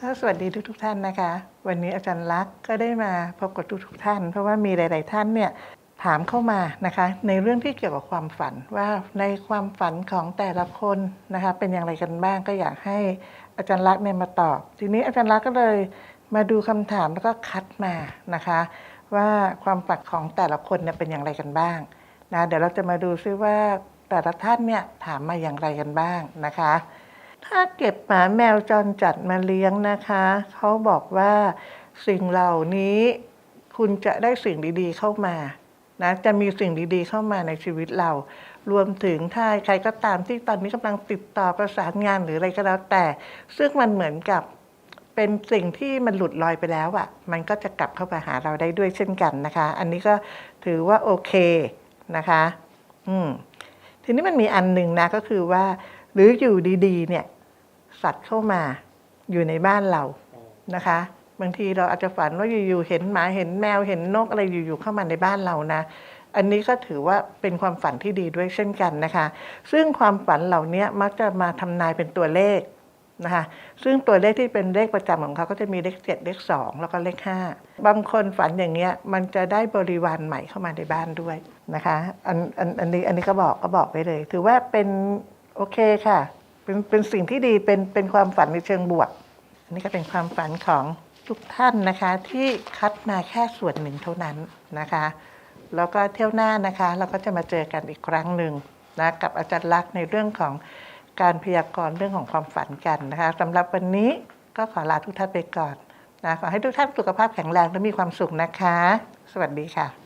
ก็สวัสดีทุกทท่านนะคะ วันนี้อาจารย์ลักษ์ก็ได้มาพบกับทุกทท่าน เพราะว่ามีหลาย ๆ ท่านเนี่ยถามเข้ามานะคะ ในเรื่องที่เกี่ยวกับความฝันว่าในความฝันของแต่ละคนนะคะ เป็นอย่างไรกันบ้างก็อยากให้อาจารย์ลักษ์เนี่ยมาตอบ ทีนี้อาจารย์ลักษ์ก็เลยมาดูคำถามแล้วก็คัดมานะคะ ว่าความฝันของแต่ละคนเนี่ยเป็นอย่างไรกันบ้างนะเดี๋ยวเราจะมาดูซิว่าแต่ละท่านเนี่ยถามมาอย่างไรกันบ้างนะคะ ถ้าเก็บหมาแมวจรจัดมาเลี้ยงนะคะ เขาบอกว่าสิ่งเหล่านี้คุณจะได้สิ่งดีๆเข้ามานะจะมีสิ่งดีๆเข้ามาในชีวิตเรา รวมถึงถ้าใครก็ตามที่ตอนนี้กำลังติดต่อประสานงานหรืออะไรก็แล้วแต่ ซึ่งมันเหมือนกับเป็นสิ่งที่มันหลุดลอยไปแล้วอะ่ะ มันก็จะกลับเข้ามาหาเราได้ด้วยเช่นกันนะคะ อันนี้ก็ถือว่าโอเคนะคะ อืมทีนี้มันมีอันหนึ่งนะก็คือว่า หรืออยู่ดีๆ เนี่ย สัตว์เข้ามาอยู่ในบ้านเรานะคะ บางทีเราอาจจะฝันว่าอยู่ๆเห็นหมาเห็นแมวเห็นนกอะไรอยู่ๆเข้ามาในบ้านเรานะ อันนี้ก็ถือว่าเป็นความฝันที่ดีด้วยเช่นกันนะคะ ซึ่งความฝันเหล่านี้มักจะมาทำนายเป็นตัวเลขนะคะซึ่งตัวเลขที่เป็นเลขประจำของเขาก็จะมีเลขเจ็ดเลขสองแล้วก็เลขห้าบางคนฝันอย่างเงี้ยมันจะได้บริวารใหม่เข้ามาในบ้านด้วยนะคะอันอันอันนี้อันนี้ก็บอกก็บอกไว้เลย ถือว่าเป็นโอเคค่ะ เป็นเป็นสิ่งที่ดีเป็นเป็นความฝันในเชิงบวก อันนี้ก็เป็นความฝันของทุกท่านนะคะ ที่คัดมาแค่ส่วนหนึ่งเท่านั้นนะคะ แล้วก็เที่ยวหน้านะคะ เราก็จะมาเจอกันอีกครั้งหนึ่งนะกับอาจารย์ลักษณ์ในเรื่องของการพยากรณ์เรื่องของความฝันกันนะคะสำหรับวันนี้ก็ขอลาทุกท่านไปก่อนนะขอให้ทุกท่านสุขภาพแข็งแรงและมีความสุขนะคะ สวัสดีค่ะ